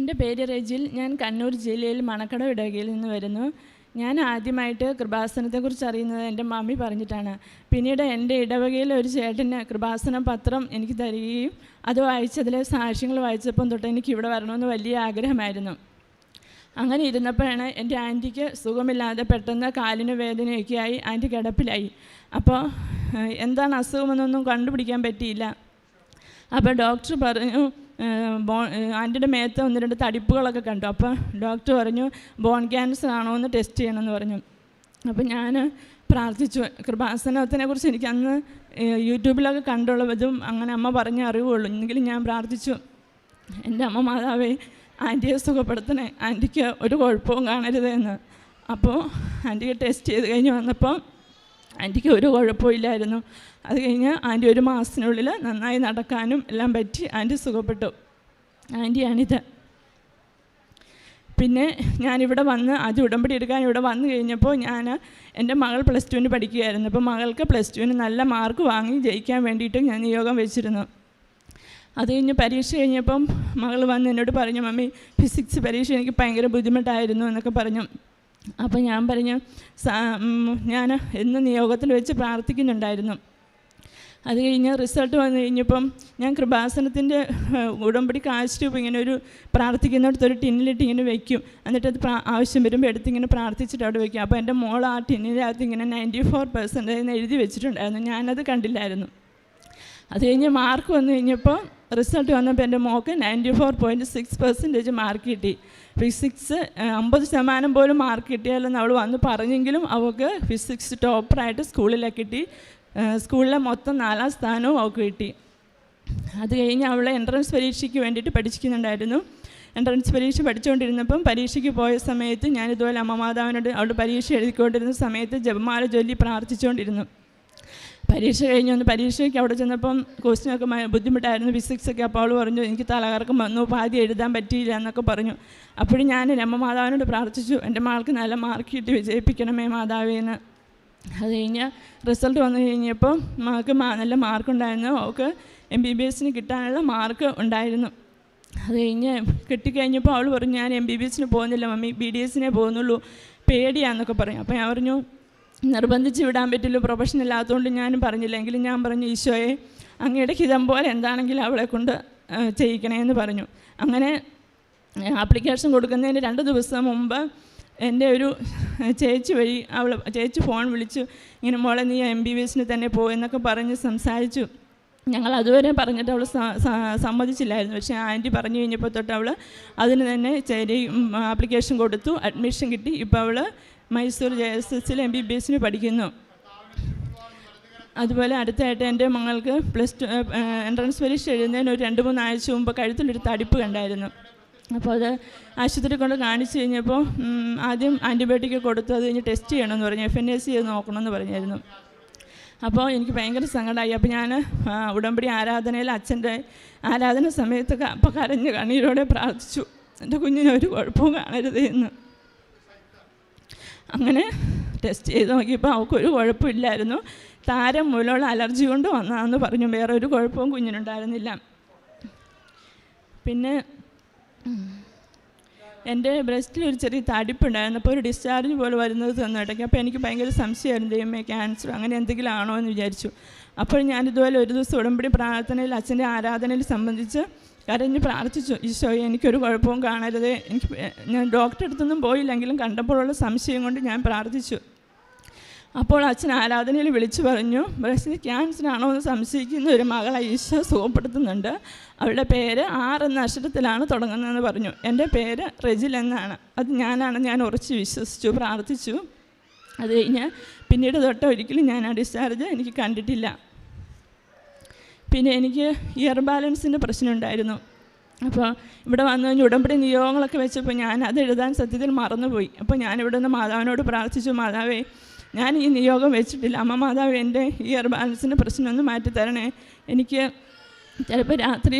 എന്റെ പേര് റെജിൽ ഞാൻ കണ്ണൂർ ജില്ലയിൽ മണക്കട ഇടവകയിൽ നിന്ന് വരുന്നു. ഞാൻ ആദ്യമായിട്ട് കൃപാസനത്തെക്കുറിച്ച് അറിയുന്നത് എന്റെ മമ്മി പറഞ്ഞിട്ടാണ്. പിന്നീട് എന്റെ ഇടവകയിൽ ഒരു ചേട്ടന് കൃപാസന പത്രം എനിക്ക് തരികയും അത് വായിച്ചതിലെ സാക്ഷ്യങ്ങൾ വായിച്ചപ്പം തൊട്ട് എനിക്ക് ഇവിടെ വരണമെന്ന് വലിയ ആഗ്രഹമായിരുന്നു. അങ്ങനെ ഇരുന്നപ്പോഴാണ് എന്റെ ആന്റിക്ക് സുഖമില്ലാതെ പെട്ടെന്ന് കാലിന് വേദനയൊക്കെ ആയി ആന്റി കിടപ്പിലായി. അപ്പോൾ എന്താണ് അസുഖമെന്നൊന്നും കണ്ടുപിടിക്കാൻ പറ്റിയില്ല. അപ്പോൾ ഡോക്ടർ പറഞ്ഞു ബോ ഏഹ്, ആന്റിയുടെ മേത്ത് ഒന്ന് രണ്ട് തടിപ്പുകളൊക്കെ കണ്ടു. അപ്പോൾ ഡോക്ടർ പറഞ്ഞു ബോൺ ക്യാൻസർ ആണോ എന്ന് ടെസ്റ്റ് ചെയ്യണമെന്ന് പറഞ്ഞു. അപ്പോൾ ഞാൻ പ്രാർത്ഥിച്ചു. കൃപാസനത്തിനെ കുറിച്ച് എനിക്ക് അന്ന് യൂട്യൂബിലൊക്കെ കണ്ടുള്ളതും അങ്ങനെ അമ്മ പറഞ്ഞ അറിവുള്ളൂ. എങ്കിലും ഞാൻ പ്രാർത്ഥിച്ചു. എന്റെ അമ്മ മാതാവേ ആന്റിയെ സുഖപ്പെടുത്തണേ. ആന്റിക്ക് ഒരു കുഴപ്പവും കാണരുത് എന്ന്. അപ്പോൾ ആന്റിക്ക് ടെസ്റ്റ് ചെയ്ത് കഴിഞ്ഞ് വന്നപ്പോൾ ആന്റിക്ക് ഒരു കുഴപ്പമില്ലായിരുന്നു. അത് കഴിഞ്ഞ് ആന്റി ഒരു മാസത്തിനുള്ളിൽ നന്നായി നടക്കാനും എല്ലാം പറ്റി ആന്റി സുഖപ്പെട്ടു. ആന്റിയാണിത്. പിന്നെ ഞാനിവിടെ വന്ന് അത് ഉടമ്പടി എടുക്കാൻ ഇവിടെ വന്നു കഴിഞ്ഞപ്പോൾ ഞാൻ എന്റെ മകൾ പ്ലസ് ടുവിന് പഠിക്കുകയായിരുന്നു. അപ്പോൾ മകൾക്ക് പ്ലസ് ടുവിന് നല്ല മാർക്ക് വാങ്ങി ജയിക്കാൻ വേണ്ടിയിട്ട് ഞാൻ നിയോഗം വെച്ചിരുന്നു. അത് കഴിഞ്ഞ് പരീക്ഷ കഴിഞ്ഞപ്പം മകൾ വന്ന് എന്നോട് പറഞ്ഞു മമ്മി ഫിസിക്സ് പരീക്ഷ എനിക്ക് ഭയങ്കര ബുദ്ധിമുട്ടായിരുന്നു എന്നൊക്കെ പറഞ്ഞു. അപ്പോൾ ഞാൻ പറഞ്ഞു ഞാൻ ഇന്ന് നിയോഗത്തിൽ വെച്ച് പ്രാർത്ഥിക്കുന്നുണ്ടായിരുന്നു. അത് കഴിഞ്ഞ് റിസൾട്ട് വന്നു കഴിഞ്ഞപ്പം ഞാൻ കൃപാസനത്തിന്റെ ഉടമ്പടി കാശ് രൂപ ഇങ്ങനെ ഒരു പ്രാർത്ഥിക്കുന്നിടത്ത് ഒരു ടിന്നിലിട്ട് ഇങ്ങനെ വെക്കും. എന്നിട്ട് അത് ആവശ്യം വരുമ്പോൾ എടുത്ത് ഇങ്ങനെ പ്രാർത്ഥിച്ചിട്ട് അവിടെ വെക്കും. അപ്പോൾ എന്റെ മോൾ ആ ടിന്നിനകത്ത് ഇങ്ങനെ നയന്റി ഫോർ പെർസെന്റേജ് എഴുതി വെച്ചിട്ടുണ്ടായിരുന്നു. ഞാനത് കണ്ടില്ലായിരുന്നു. അത് കഴിഞ്ഞ് മാർക്ക് വന്നു കഴിഞ്ഞപ്പോൾ റിസൾട്ട് വന്നപ്പോൾ എന്റെ mock ninety four point six percentage mark കിട്ടി ഫിസിക്സ് അമ്പത് ശതമാനം പോലും മാർക്ക് കിട്ടിയാലെന്ന് അവൾ വന്ന് പറഞ്ഞെങ്കിലും അവൾക്ക് ഫിസിക്സ് ടോപ്പറായിട്ട് സ്കൂളിലെ കിട്ടി. സ്കൂളിലെ മൊത്തം നാലാം സ്ഥാനവും അവൾക്ക് കിട്ടി. അത് കഴിഞ്ഞ് അവൾ എൻട്രൻസ് പരീക്ഷയ്ക്ക് വേണ്ടിയിട്ട് പഠിക്കുന്നുണ്ടായിരുന്നു എൻട്രൻസ് പരീക്ഷ പഠിച്ചുകൊണ്ടിരുന്നപ്പം പരീക്ഷയ്ക്ക് പോയ സമയത്ത് ഞാനിതുപോലെ അമ്മമാതാവിനോട് അവളുടെ പരീക്ഷ എഴുതിക്കൊണ്ടിരുന്ന സമയത്ത് ജപമാല ചൊല്ലി പ്രാർത്ഥിച്ചുകൊണ്ടിരുന്നു. പരീക്ഷ കഴിഞ്ഞ്. വന്ന് പരീക്ഷയ്ക്ക് അവിടെ ചെന്നപ്പം ക്വസ്റ്റ്യനൊക്കെ ബുദ്ധിമുട്ടായിരുന്നു. ഫിസിക്സൊക്കെ അപ്പോൾ അവൾ പറഞ്ഞു എനിക്ക് തലകറക്കം വന്നു. പാതി എഴുതാൻ പറ്റിയില്ല എന്നൊക്കെ പറഞ്ഞു. അപ്പോഴും ഞാൻ അമ്മ മാതാവിനോട് പ്രാർത്ഥിച്ചു. എന്റെ മകൾക്ക് നല്ല മാർക്ക് കിട്ടി. വിജയിപ്പിക്കണമേ മാതാവേന്ന് അത് കഴിഞ്ഞ് റിസൾട്ട് വന്നു കഴിഞ്ഞപ്പോൾ നല്ല നല്ല മാർക്കുണ്ടായിരുന്നു അവൾക്ക് എം ബി ബി എസിന് കിട്ടാനുള്ള മാർക്ക് ഉണ്ടായിരുന്നു. അത് കഴിഞ്ഞ് കിട്ടിക്കഴിഞ്ഞപ്പോൾ അവൾ പറഞ്ഞു ഞാൻ എം ബി ബി എസിന് പോകുന്നില്ല മമ്മി. ബി ഡി എസിനെ പോകുന്നുള്ളൂ. പേടിയാന്നൊക്കെ പറഞ്ഞു. അപ്പോൾ ഞാൻ പറഞ്ഞു നിർബന്ധിച്ച് വിടാൻ പറ്റില്ല പ്രൊഫഷൻ ഇല്ലാത്തതുകൊണ്ട് ഞാനും പറഞ്ഞില്ല. എങ്കിലും ഞാൻ പറഞ്ഞു ഈശോയെ അങ്ങയുടെ ഹിതം പോലെ എന്താണെങ്കിലും അവളെ കൊണ്ട് ചെയ്യിക്കണേന്ന് പറഞ്ഞു. അങ്ങനെ ആപ്ലിക്കേഷൻ കൊടുക്കുന്നതിന് രണ്ട് ദിവസം മുമ്പ് എന്റെ ഒരു ചേച്ചി വഴി അവൾ ചേച്ചി ഫോൺ വിളിച്ചു ഇങ്ങനെ മോളെ നീ എം ബി ബി എസിന് തന്നെ പോകുമെന്നൊക്കെ പറഞ്ഞ് സംസാരിച്ചു. ഞങ്ങൾ അതുവരെ പറഞ്ഞിട്ട് അവൾ സമ്മതിച്ചില്ലായിരുന്നു. പക്ഷേ ആന്റി പറഞ്ഞു കഴിഞ്ഞപ്പോൾ തൊട്ട് അവൾ അതിന് തന്നെ ചേരി ആപ്ലിക്കേഷൻ കൊടുത്തു അഡ്മിഷൻ കിട്ടി. ഇപ്പോൾ അവൾ മൈസൂർ ജെ എസ് എസിൽ എം ബി ബി എസിന് പഠിക്കുന്നു. അതുപോലെ അടുത്തായിട്ട് എന്റെ മകൾക്ക് പ്ലസ് ടു എൻട്രൻസ് പരീക്ഷ എഴുതുന്നതിന് ഒരു രണ്ട് മൂന്ന് ആഴ്ച മുമ്പ് കഴുത്തിലൊരു തടിപ്പ് കണ്ടായിരുന്നു. അപ്പോൾ അത് ആശുപത്രി കൊണ്ട് കാണിച്ചു കഴിഞ്ഞപ്പോൾ ആദ്യം ആന്റിബയോട്ടിക് കൊടുത്തു. അത് കഴിഞ്ഞ് ടെസ്റ്റ് ചെയ്യണമെന്ന് പറഞ്ഞു. എഫ് എൻ എസ് ചെയ്ത് നോക്കണമെന്ന് പറഞ്ഞായിരുന്നു. അപ്പോൾ എനിക്ക് ഭയങ്കര സങ്കടമായി അപ്പോൾ ഞാൻ ഉടമ്പടി ആരാധനയിൽ അച്ഛന്റെ ആരാധന സമയത്തൊക്കെ അപ്പോൾ കരഞ്ഞ് കണ്ണീരോടെ പ്രാർത്ഥിച്ചു. എന്റെ കുഞ്ഞിന് ഒരു കുഴപ്പവും കാണരുത് എന്ന്. അങ്ങനെ ടെസ്റ്റ് ചെയ്ത് നോക്കിയപ്പോൾ അവൾക്കൊരു കുഴപ്പമില്ലായിരുന്നു താരം മൂലമുള്ള അലർജി കൊണ്ട് വന്നതാണെന്ന് പറഞ്ഞു. വേറെ ഒരു കുഴപ്പവും കുഞ്ഞിനുണ്ടായിരുന്നില്ല. പിന്നെ എന്റെ ബ്രസ്റ്റിൽ ഒരു ചെറിയ തടിപ്പുണ്ടായിരുന്നു അപ്പോൾ ഒരു ഡിസ്ചാർജ് പോലെ വരുന്നത് തന്നിടയ്ക്ക് അപ്പോൾ എനിക്ക് ഭയങ്കര സംശയമായിരുന്നു. ദൈവമേ ക്യാൻസർ അങ്ങനെ എന്തെങ്കിലും ആണോ എന്ന് വിചാരിച്ചു. അപ്പോൾ ഞാൻ ഇതുപോലെ ഒരു ദിവസം ഉടമ്പടി പ്രാർത്ഥനയിൽ അച്ഛന്റെ ആരാധനയിൽ സംബന്ധിച്ച് കരഞ്ഞ് പ്രാർത്ഥിച്ചു. ഈശോയെ എനിക്കൊരു കുഴപ്പവും കാണരുത്. എനിക്ക് ഞാൻ ഡോക്ടറെ അടുത്തൊന്നും പോയില്ലെങ്കിലും കണ്ടപ്പോഴുള്ള സംശയം കൊണ്ട് ഞാൻ പ്രാർത്ഥിച്ചു. അപ്പോൾ അച്ഛൻ ആരാധനയിൽ വിളിച്ചു പറഞ്ഞു ബ്രസ്റ്റിൽ ക്യാൻസറാണോ എന്ന് സംശയിക്കുന്ന ഒരു മകളെ ഈശോ സുഖപ്പെടുത്തുന്നുണ്ട്. അവളുടെ പേര് ആർ എന്ന അക്ഷരത്തിലാണ് തുടങ്ങുന്നതെന്ന് പറഞ്ഞു. എന്റെ പേര് റെജിൽ എന്നാണ്. അത് ഞാനാണ്. ഞാൻ ഉറച്ച് വിശ്വസിച്ചു പ്രാർത്ഥിച്ചു. അത് കഴിഞ്ഞ് പിന്നീട് തൊട്ട് ഒരിക്കലും ഞാൻ ആ ഡിസ്ചാർജ് എനിക്ക് കണ്ടിട്ടില്ല. പിന്നെ എനിക്ക് ഇയർ ബാലൻസിന്റെ പ്രശ്നമുണ്ടായിരുന്നു അപ്പോൾ ഇവിടെ വന്നു കഴിഞ്ഞ് ഉടമ്പടി നിയോഗങ്ങളൊക്കെ വെച്ചപ്പോൾ ഞാൻ അത് എഴുതാൻ സത്യത്തിൽ മറന്നുപോയി. അപ്പോൾ ഞാനിവിടെ നിന്ന് മാതാവിനോട് പ്രാർത്ഥിച്ചു മാതാവേ ഞാൻ ഈ നിയോഗം വെച്ചിട്ടില്ല. അമ്മ മാതാവ് എന്റെ ഇയർ ബാലൻസിന്റെ മാറ്റി തരണേ. എനിക്ക് ചിലപ്പോൾ രാത്രി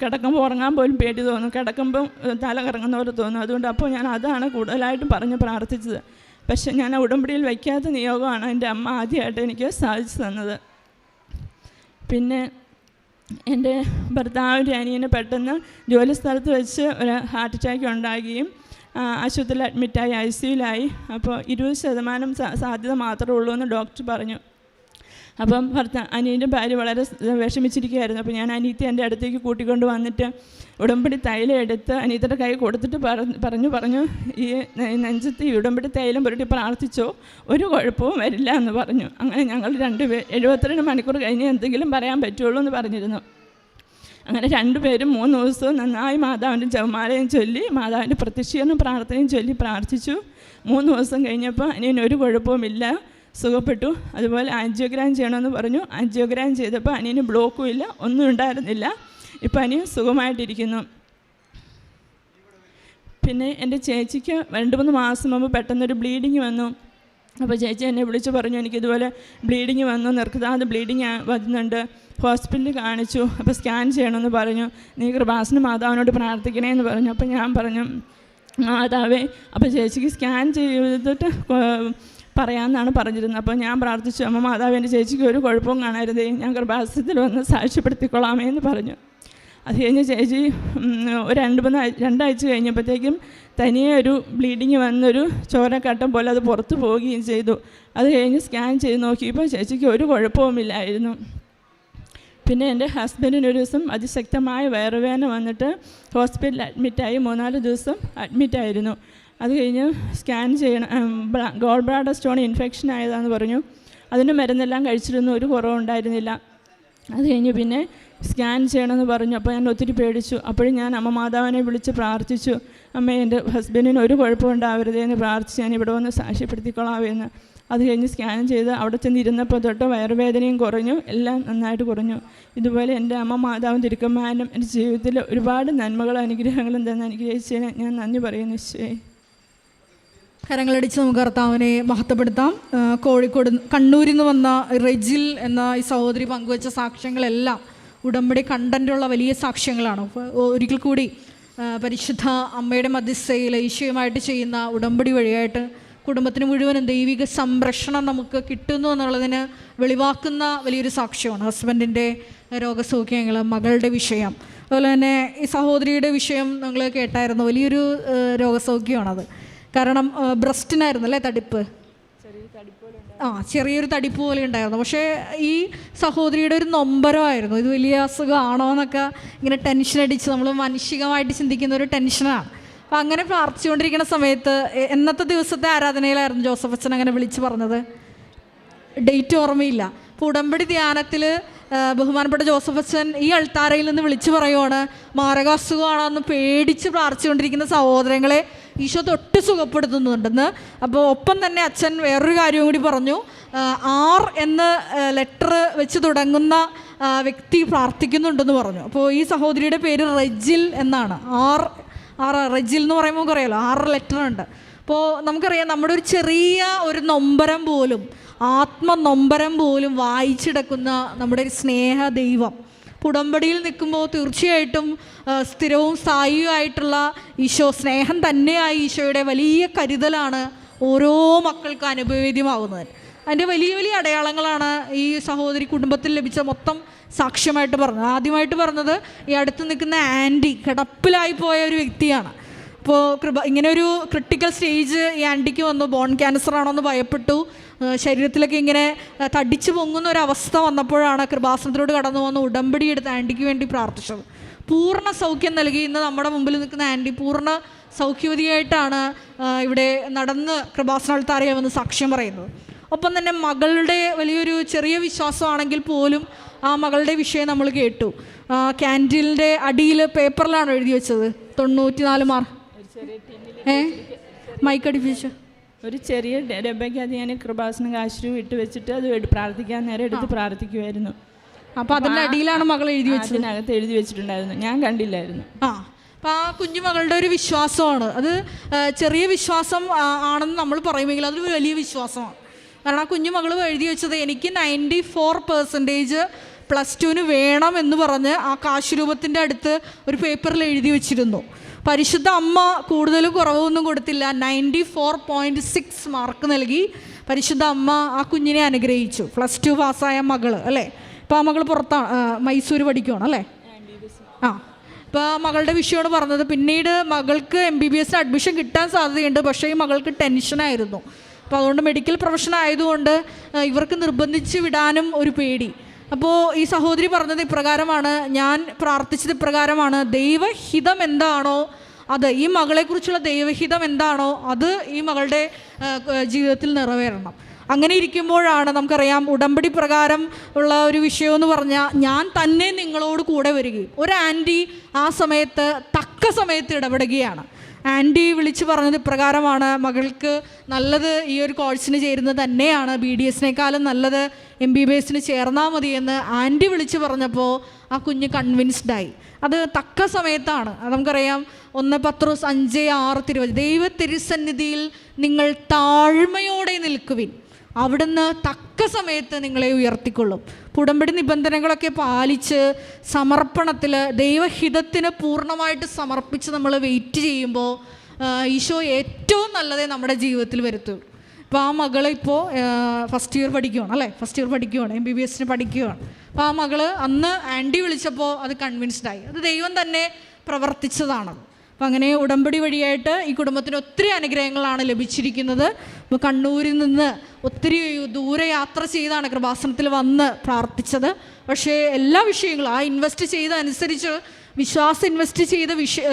കിടക്കുമ്പോൾ ഉറങ്ങാൻ പോലും പേടി തോന്നും. കിടക്കുമ്പോൾ തല കറങ്ങുന്ന പോലെ തോന്നും. അതുകൊണ്ട് അപ്പോൾ ഞാൻ അതാണ് കൂടുതലായിട്ടും പറഞ്ഞ് പ്രാർത്ഥിച്ചത്. പക്ഷേ ഞാൻ ഉടമ്പടിയിൽ വയ്ക്കാത്ത നിയോഗമാണ് എന്റെ അമ്മ ആദ്യമായിട്ട് എനിക്ക് സാധിച്ചു തന്നത്. പിന്നെ എന്റെ ഭർത്താവിന്റെ അനിയന് പെട്ടെന്ന് ജോലി സ്ഥലത്ത് വെച്ച് ഒരു ഹാർട്ട് അറ്റാക്ക് ഉണ്ടാകുകയും ആശുപത്രിയിൽ അഡ്മിറ്റായി ഐ സിയുലായി അപ്പോൾ ഇരുപത് ശതമാനം സാധ്യത മാത്രമേ ഉള്ളൂ എന്ന് ഡോക്ടർ പറഞ്ഞു. അപ്പം ഭർത്താ അനിയന്റെ ഭാര്യ വളരെ വിഷമിച്ചിരിക്കുകയായിരുന്നു. അപ്പോൾ ഞാൻ അനീത്തി എന്റെ അടുത്തേക്ക് കൂട്ടിക്കൊണ്ട് വന്നിട്ട് ഉടമ്പടി തൈലം എടുത്ത് അനീത്തിയുടെ കൈ കൊടുത്തിട്ട് പറഞ്ഞു പറഞ്ഞു ഈ നെഞ്ചത്ത് ഈ ഉടമ്പടി തൈലം പുരട്ടി പ്രാർത്ഥിച്ചോ ഒരു കുഴപ്പവും വരില്ല എന്ന് പറഞ്ഞു. അങ്ങനെ ഞങ്ങൾ രണ്ട് എഴുപത്തിരണ്ട് മണിക്കൂർ കഴിഞ്ഞ് എന്തെങ്കിലും പറയാൻ പറ്റുള്ളൂ എന്ന് പറഞ്ഞിരുന്നു. അങ്ങനെ രണ്ടുപേരും മൂന്ന് ദിവസവും നന്നായി മാതാവിന്റെ ജപമാലയും ചൊല്ലി മാതാവിന്റെ പ്രത്യക്ഷീകരണം പ്രാർത്ഥനയും ചൊല്ലി പ്രാർത്ഥിച്ചു. മൂന്ന് ദിവസം കഴിഞ്ഞപ്പോൾ അനിയന് ഒരു കുഴപ്പവുമില്ല സുഖപ്പെട്ടു. അതുപോലെ ആൻജിയോഗ്രാം ചെയ്യണമെന്ന് പറഞ്ഞു. ആൻജിയോഗ്രാം ചെയ്തപ്പോൾ അനിയന് ബ്ലോക്കും ഇല്ല ഒന്നും ഉണ്ടായിരുന്നില്ല. ഇപ്പോൾ അനിയൻ സുഖമായിട്ടിരിക്കുന്നു. പിന്നെ എന്റെ ചേച്ചിക്ക് രണ്ട് മൂന്ന് മാസം മുമ്പ് പെട്ടെന്നൊരു ബ്ലീഡിങ് വന്നു. അപ്പോൾ ചേച്ചി എന്നെ വിളിച്ച് പറഞ്ഞു എനിക്കിതുപോലെ ബ്ലീഡിങ് വന്നു നിർത്താതെ ബ്ലീഡിങ് വരുന്നുണ്ട് ഹോസ്പിറ്റലിൽ കാണിച്ചു അപ്പോൾ സ്കാൻ ചെയ്യണമെന്ന് പറഞ്ഞു. നീ കൃപാസന മാതാവിനോട് പ്രാർത്ഥിക്കണേ എന്ന് പറഞ്ഞു. അപ്പോൾ ഞാൻ പറഞ്ഞു മാതാവേ അപ്പോൾ ചേച്ചിക്ക് സ്കാൻ ചെയ്തിട്ട് പറയാമെന്നാണ് പറഞ്ഞിരുന്നത്. അപ്പോൾ ഞാൻ പ്രാർത്ഥിച്ചു അമ്മ മാതാവ് എന്റെ ചേച്ചിക്ക് ഒരു കുഴപ്പവും കാണരുതേ. ഞാൻ കൃപാസനത്തിൽ വന്ന് സാക്ഷ്യപ്പെടുത്തിക്കൊള്ളാമേ എന്ന് പറഞ്ഞു. അത് കഴിഞ്ഞ് ചേച്ചി ഒരു രണ്ട് മൂന്ന് രണ്ടാഴ്ച കഴിഞ്ഞപ്പോഴത്തേക്കും തനിയെ ഒരു ബ്ലീഡിങ് വന്നൊരു ചോരക്കട്ടം പോലെ അത് പുറത്തു പോവുകയും ചെയ്തു. അത് കഴിഞ്ഞ് സ്കാൻ ചെയ്ത് നോക്കിയപ്പോൾ ചേച്ചിക്ക് ഒരു കുഴപ്പവുമില്ലായിരുന്നു. പിന്നെ എന്റെ ഹസ്ബൻഡിന് ഒരു ദിവസം അതിശക്തമായ വയറുവേദന വന്നിട്ട് ഹോസ്പിറ്റലിൽ അഡ്മിറ്റായി മൂന്നാൽ ദിവസം അഡ്മിറ്റായിരുന്നു അത് കഴിഞ്ഞ് സ്കാൻ ചെയ്യണം ഗോൾ ബ്ലാഡർ സ്റ്റോൺ ഇൻഫെക്ഷൻ ആയതാണെന്ന് പറഞ്ഞു. അതിന്റെ മരുന്നെല്ലാം കഴിച്ചിരുന്നു. ഒരു കുറവുണ്ടായിരുന്നില്ല. അത് കഴിഞ്ഞ് പിന്നെ സ്കാൻ ചെയ്യണമെന്ന് പറഞ്ഞു. അപ്പോൾ ഞാൻ ഒത്തിരി പേടിച്ചു. അപ്പോഴും ഞാൻ അമ്മ മാതാവിനെ വിളിച്ച് പ്രാർത്ഥിച്ചു. അമ്മ എന്റെ ഹസ്ബൻഡിന് ഒരു കുഴപ്പമുണ്ടാവരുതേ എന്ന് പ്രാർത്ഥിച്ച് ഞാൻ ഇവിടെ വന്ന് സാക്ഷ്യപ്പെടുത്തിക്കൊള്ളാമെന്ന് അത് കഴിഞ്ഞ് സ്കാൻ ചെയ്ത് അവിടെ ചെന്ന് ഇരുന്നപ്പോൾ തൊട്ട് വയറുവേദനയും കുറഞ്ഞു. എല്ലാം നന്നായിട്ട് കുറഞ്ഞു. ഇതുപോലെ എന്റെ അമ്മ മാതാവും തിരുക്കന്മാരും എന്റെ ജീവിതത്തിൽ ഒരുപാട് നന്മകളും അനുഗ്രഹങ്ങളും തന്നെ അനുഗ്രഹിച്ചതിന് ഞാൻ നന്ദി പറയുന്നു നിശ്ചയം കരങ്ങളടിച്ച് നമുക്ക് കർത്താവിനെ മഹത്വപ്പെടുത്താം. കോഴിക്കോട് കണ്ണൂരിൽ നിന്ന് വന്ന റെജിൽ എന്ന ഈ സഹോദരി പങ്കുവച്ച സാക്ഷ്യങ്ങളെല്ലാം ഉടമ്പടി കണ്ടന്റുള്ള വലിയ സാക്ഷ്യങ്ങളാണ്. ഒരിക്കൽ കൂടി പരിശുദ്ധ അമ്മയുടെ മധ്യസ്ഥയിൽ ഈശോയുമായിട്ട് ചെയ്യുന്ന ഉടമ്പടി വഴിയായിട്ട് കുടുംബത്തിന് മുഴുവനും ദൈവിക സംരക്ഷണം നമുക്ക് കിട്ടുന്നു എന്നുള്ളതിന് വെളിവാക്കുന്ന വലിയൊരു സാക്ഷ്യമാണ് ഹസ്ബൻഡിന്റെ രോഗസൗഖ്യങ്ങൾ മകളുടെ വിഷയം. അതുപോലെ തന്നെ ഈ സഹോദരിയുടെ വിഷയം നിങ്ങൾ കേട്ടായിരുന്നു. വലിയൊരു രോഗസൗഖ്യമാണത്. കാരണം ബ്രസ്റ്റിനായിരുന്നു അല്ലേ തടിപ്പ്? ആ ചെറിയൊരു തടിപ്പ് പോലെ ഉണ്ടായിരുന്നു. പക്ഷേ ഈ സഹോദരിയുടെ ഒരു നൊമ്പരമായിരുന്നു ഇത് വലിയ അസുഖമാണോ എന്നൊക്കെ ഇങ്ങനെ ടെൻഷൻ അടിച്ച് നമ്മൾ മാനുഷികമായിട്ട് ചിന്തിക്കുന്ന ഒരു ടെൻഷനാണ് അപ്പം അങ്ങനെ പ്രാർത്ഥിച്ചുകൊണ്ടിരിക്കുന്ന സമയത്ത് എന്നത്തെ ദിവസത്തെ ആരാധനയിലായിരുന്നു ജോസഫ് അച്ഛൻ അങ്ങനെ വിളിച്ച് പറഞ്ഞത്? ഡേറ്റ് ഓർമ്മയില്ല. അപ്പോൾ ഉടമ്പടി ധ്യാനത്തിൽ ബഹുമാനപ്പെട്ട ജോസഫ് അച്ഛൻ ഈ അൾത്താരയിൽ നിന്ന് വിളിച്ചു പറയുവാണ് മാരകാസുഖമാണോ എന്ന് പേടിച്ച് പ്രാർത്ഥിച്ചുകൊണ്ടിരിക്കുന്ന സഹോദരങ്ങളെ ഈശോ തൊട്ട് സുഖപ്പെടുത്തുന്നുണ്ടെന്ന്. അപ്പോൾ ഒപ്പം തന്നെ അച്ഛൻ വേറൊരു കാര്യവും കൂടി പറഞ്ഞു. ആർ എന്ന ലെറ്റർ വെച്ച് തുടങ്ങുന്ന വ്യക്തി പ്രാർത്ഥിക്കുന്നുണ്ടെന്ന് പറഞ്ഞു. അപ്പോൾ ഈ സഹോദരിയുടെ പേര് റെജിൽ എന്നാണ്. ആർ ആർ റെജിൽ എന്ന് പറയുമ്പോൾ നമുക്കറിയാലോ ആറ് ലെറ്റർ ഉണ്ട് അപ്പോൾ നമുക്കറിയാം നമ്മുടെ ഒരു ചെറിയ ഒരു നൊമ്പരം പോലും ആത്മനൊമ്പരം പോലും വായിച്ചെടുക്കുന്ന നമ്മുടെ ഒരു സ്നേഹ ദൈവം ഉടമ്പടിയിൽ നിൽക്കുമ്പോൾ തീർച്ചയായിട്ടും സ്ഥിരവും സ്ഥായിയുമായിട്ടുള്ള ഈശോ സ്നേഹം തന്നെയായി ഈശോയുടെ വലിയ കരുതലാണ് ഓരോ മക്കൾക്കും അനുഭവേദ്യമാകുന്നത് അതിന്റെ വലിയ വലിയ അടയാളങ്ങളാണ് ഈ സഹോദരി കുടുംബത്തിൽ ലഭിച്ച മൊത്തം സാക്ഷ്യമായിട്ട് പറഞ്ഞത്. ആദ്യമായിട്ട് പറഞ്ഞത് ഈ അടുത്ത് നിൽക്കുന്ന ആന്റി കിടപ്പിലായി പോയ ഒരു വ്യക്തിയാണ്. അപ്പോൾ കൃപ ഇങ്ങനെ ഒരു ക്രിട്ടിക്കൽ സ്റ്റേജ് ഈ ആന്റിക്ക് വന്നു. ബോൺ ക്യാൻസർ ആണോ എന്ന് ഭയപ്പെട്ടു ശരീരത്തിലൊക്കെ ഇങ്ങനെ തടിച്ച് പൊങ്ങുന്ന ഒരു അവസ്ഥ വന്നപ്പോഴാണ് കൃപാസനത്തിലോട് കടന്നു വന്ന് ഉടമ്പടി എടുത്ത് ആന്റിക്ക് വേണ്ടി പ്രാർത്ഥിച്ചത്. പൂർണ സൗഖ്യം നൽകി. ഇന്ന് നമ്മുടെ മുമ്പിൽ നിൽക്കുന്ന ആന്റി പൂർണ സൗഖ്യവതിയായിട്ടാണ് ഇവിടെ നടന്ന് കൃപാസനത്താറിയ വന്ന് സാക്ഷ്യം പറയുന്നത്. ഒപ്പം തന്നെ മകളുടെ വലിയൊരു ചെറിയ വിശ്വാസമാണെങ്കിൽ പോലും ആ മകളുടെ വിഷയം നമ്മൾ കേട്ടു. ക്യാന്റീനിന്റെ അടിയിൽ പേപ്പറിലാണ് എഴുതി വെച്ചത്. തൊണ്ണൂറ്റി നാല് മാർക്ക്. ഏ? മൈക്കടിപ്പിച്ചു ഒരു ചെറിയ ഡബയ്ക്കകത്ത് ഞാൻ കൃപാസനം കാശുരൂപ ഇട്ട് വെച്ചിട്ട് അത് പ്രാർത്ഥിക്കാൻ നേരം എടുത്ത് പ്രാർത്ഥിക്കുമായിരുന്നു അപ്പോൾ അതിന്റെ അടിയിലാണ് മകൾ എഴുതി വെച്ചത്? അതിനകത്ത് എഴുതി വെച്ചിട്ടുണ്ടായിരുന്നു. ഞാൻ കണ്ടില്ലായിരുന്നു. ആ അപ്പോൾ ആ കുഞ്ഞുമകളുടെ ഒരു വിശ്വാസമാണ്. അത് ചെറിയ വിശ്വാസം ആണെന്ന് നമ്മൾ പറയുമെങ്കിൽ അതൊരു വലിയ വിശ്വാസമാണ്. കാരണം ആ കുഞ്ഞുമകൾ എഴുതി വെച്ചത് എനിക്ക് നയന്റി ഫോർ പെർസെന്റേജ് പ്ലസ് ടുവിന് വേണം എന്ന് പറഞ്ഞ് ആ കാശുരൂപത്തിന്റെ അടുത്ത് ഒരു പേപ്പറിൽ എഴുതി വെച്ചിരുന്നു. പരിശുദ്ധ അമ്മ കൂടുതൽ കുറവൊന്നും കൊടുത്തില്ല. Ninety four point six mark നൽകി പരിശുദ്ധ അമ്മ ആ കുഞ്ഞിനെ അനുഗ്രഹിച്ചു. പ്ലസ് ടു പാസ്സായ മകൾ അല്ലേ? ഇപ്പം ആ മകൾ പുറത്താണ് മൈസൂർ പഠിക്കുവാണ് അല്ലേ? ആ. ഇപ്പോൾ മകളുടെ വിഷയമാണ് പറഞ്ഞത്. പിന്നീട് മകൾക്ക് എം ബി ബി എസിന് അഡ്മിഷൻ കിട്ടാൻ സാധ്യതയുണ്ട്. പക്ഷേ ഈ മകൾക്ക് ടെൻഷനായിരുന്നു അപ്പോൾ അതുകൊണ്ട് മെഡിക്കൽ പ്രൊഫഷൻ ആയതുകൊണ്ട് ഇവർക്ക് നിർബന്ധിച്ച് വിടാനും ഒരു പേടി. അപ്പോൾ ഈ സഹോദരി പറഞ്ഞത് ഇപ്രകാരമാണ്. ഞാൻ പ്രാർത്ഥിച്ചത് ഇപ്രകാരമാണ്. ദൈവഹിതം എന്താണോ അത് ഈ മകളെക്കുറിച്ചുള്ള ദൈവഹിതം എന്താണോ അത് ഈ മകളുടെ ജീവിതത്തിൽ നിറവേറണം. അങ്ങനെ ഇരിക്കുമ്പോഴാണ് നമുക്കറിയാം ഉടമ്പടി പ്രകാരം ഉള്ള ഒരു വിഷയം എന്ന് പറഞ്ഞാൽ ഞാൻ തന്നെ നിങ്ങളോട് കൂടെ വരികയും ഒരു ആന്റി ആ സമയത്ത് തക്ക സമയത്ത് ഇടപെടുകയാണ്. ആന്റി വിളിച്ചു പറഞ്ഞത് ഇപ്രകാരമാണ്. മകൾക്ക് നല്ലത് ഈ ഒരു കോഴ്സിന് ചേരുന്നത് തന്നെയാണ്. ബി ഡി എസിനേക്കാളും നല്ലത് എം ബി ബി എസിന് ചേർന്നാൽ മതിയെന്ന് ആന്റി വിളിച്ചു പറഞ്ഞപ്പോൾ ആ കുഞ്ഞ് കൺവിൻസ്ഡായി അത് തക്ക സമയത്താണ്. നമുക്കറിയാം. ഒന്ന് പത്രോസ് അഞ്ച് ആറ് തിരുവചനം ദൈവ തിരുസന്നിധിയിൽ നിങ്ങൾ താഴ്മയോടെ നിൽക്കുവിൻ. അവിടുന്ന് തക്ക സമയത്ത് നിങ്ങളെ ഉയർത്തിക്കൊള്ളും. ഉടമ്പടി നിബന്ധനകളൊക്കെ പാലിച്ച് സമർപ്പണത്തിൽ ദൈവഹിതത്തിന് പൂർണമായിട്ട് സമർപ്പിച്ച് നമ്മൾ വെയിറ്റ് ചെയ്യുമ്പോൾ ഈശോ ഏറ്റവും നല്ലതേ നമ്മുടെ ജീവിതത്തിൽ വരുത്തുള്ളൂ അപ്പോൾ ആ മകൾ ഇപ്പോൾ ഫസ്റ്റ് ഇയർ പഠിക്കുകയാണ് അല്ലേ? ഫസ്റ്റ് ഇയർ പഠിക്കുകയാണ് എം ബി ബി എസിന് പഠിക്കുകയാണ് അപ്പോൾ ആ മകൾ അന്ന് ആന്റി വിളിച്ചപ്പോൾ അത് കൺവിൻസ്ഡ് ആയി. അത് ദൈവം തന്നെ പ്രവർത്തിച്ചതാണത്. അപ്പം അങ്ങനെ ഉടമ്പടി വഴിയായിട്ട് ഈ കുടുംബത്തിന് ഒത്തിരി അനുഗ്രഹങ്ങളാണ് ലഭിച്ചിരിക്കുന്നത്. ഇപ്പോൾ കണ്ണൂരിൽ നിന്ന് ഒത്തിരി ദൂരെ യാത്ര ചെയ്താണ് കൃപാസനത്തിൽ വന്ന് പ്രാർത്ഥിച്ചത്. പക്ഷേ എല്ലാ വിഷയങ്ങളും ആ ഇൻവെസ്റ്റ് ചെയ്ത അനുസരിച്ച് വിശ്വാസം ഇൻവെസ്റ്റ് ചെയ്ത വിഷയ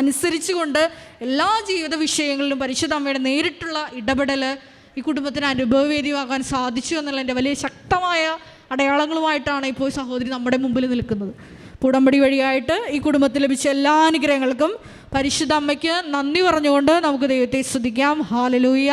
അനുസരിച്ചുകൊണ്ട് എല്ലാ ജീവിത വിഷയങ്ങളിലും പരിശുദ്ധ അമ്മയുടെ നേരിട്ടുള്ള ഇടപെടൽ ഈ കുടുംബത്തിന് അനുഭവവേദ്യമാകാൻ സാധിച്ചു എന്നുള്ള എന്നുള്ളതിന്റെ വലിയ ശക്തമായ അടയാളങ്ങളുമായിട്ടാണ് ഇപ്പോൾ സഹോദരി നമ്മുടെ മുമ്പിൽ നിൽക്കുന്നത്. ഉടമ്പടി വഴിയായിട്ട് ഈ കുടുംബത്തിൽ ലഭിച്ച എല്ലാ അനുഗ്രഹങ്ങൾക്കും പരിശുദ്ധ അമ്മയ്ക്ക് നന്ദി പറഞ്ഞുകൊണ്ട് നമുക്ക് ദൈവത്തെ സ്തുതിക്കാം. Hallelujah